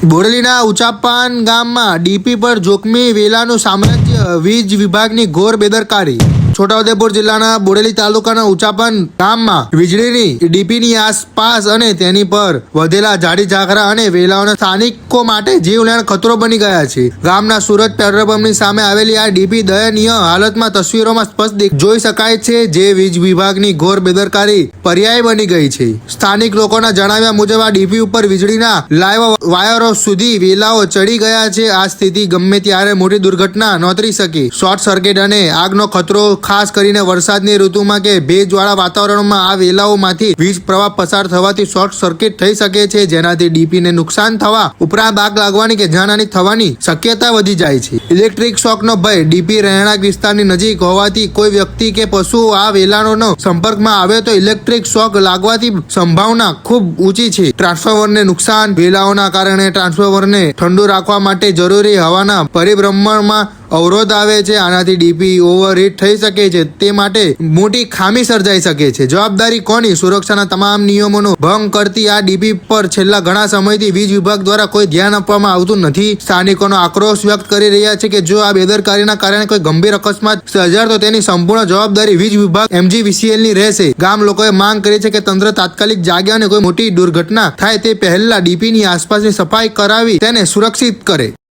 બોડેલીના ઉચાપાન ગામમાં ડીપી પર જોખમી વેલાનું સામ્રાજ્ય વીજ વિભાગની ઘોર બેદરકારી. છોટાઉદેપુર જિલ્લાના બોડેલી તાલુકાના ઉચાપન ગામમાં વીજળીની, ડીપીની આસપાસ અને તેની પર વધેલા જાડી ઝાકરા અને વેલાઓના સ્થાનિકો માટે જીવલેણ ખતરો બની ગયા છે. ગામના સુરત પેટ્રોલ પંપની સામે આવેલી આ ડીપી દયનીય હાલતમાં તસવીરોમાં સ્પષ્ટ જોઈ શકાય છે જે વીજ વિભાગની ઘોર બેદરકારી પર્યાય બની ગઈ છે. સ્થાનિક લોકોના જણાવ્યા મુજબ આ ડીપી ઉપર વીજળીના લાઈવ વાયરો સુધી વેલાઓ ચડી ગયા છે. આ સ્થિતિ ગમે ત્યારે મોટી દુર્ઘટના નોતરી શકે. શોર્ટ સર્કિટ અને આગનો ખતરો ખાસ કરીને વરસાદની ઋતુમાં કે ભેજવાળા વાતાવરણમાં આ વેલાઓમાંથી વીજ પ્રવાહ પસાર થવાથી શોર્ટ સર્કિટ થઈ શકે છે, જેનાથી ડીપીને નુકસાન થવા ઉપરાંત આગ લાગવાની કે જાનહાની થવાની શક્યતા વધી જાય છે. ઇલેક્ટ્રિક શોકનો ભય ડીપી રહેણાંક વિસ્તારની નજીક હોવાથી કોઈ વ્યક્તિ કે પશુ આ વેલાણોનો સંપર્કમાં આવે તો ઇલેક્ટ્રિક શોક લાગવાથી સંભાવના ખૂબ ઊંચી છે. ટ્રાન્સફોર્મરને નુકસાન, વેલાઓના કારણે ટ્રાન્સફોર્મરને ઠંડુ રાખવા માટે જરૂરી હવાના પરિભ્રમણમાં અવરોધ આવે છે, આનાથી ડીપી ઓવરહીટ થઈ શકે છે, તે માટે મોટી ખામી સર્જાઈ શકે છે. જવાબદારી કોની? સુરક્ષાના તમામ નિયમોનો ભંગ કરતી આ ડીપી પર છેલ્લા ઘણા સમયથી વીજ વિભાગ દ્વારા કોઈ ધ્યાન આપવામાં આવતું નથી. સ્થાનિકોનો આક્રોશ વ્યક્ત કરી રહ્યા છે કે જો આ બેદરકારીના કારણે કોઈ ગંભીર અકસ્માત સર્જાય તો તેની સંપૂર્ણ જવાબદારી વીજ વિભાગ એમજીવીસીએલની રહેશે. ગામ લોકોએ માંગ કરી છે કે તંત્ર તાત્કાલિક જાગે અને કોઈ મોટી દુર્ઘટના થાય તે પહેલા ડીપીની આસપાસની સફાઈ કરાવી તેને સુરક્ષિત કરે.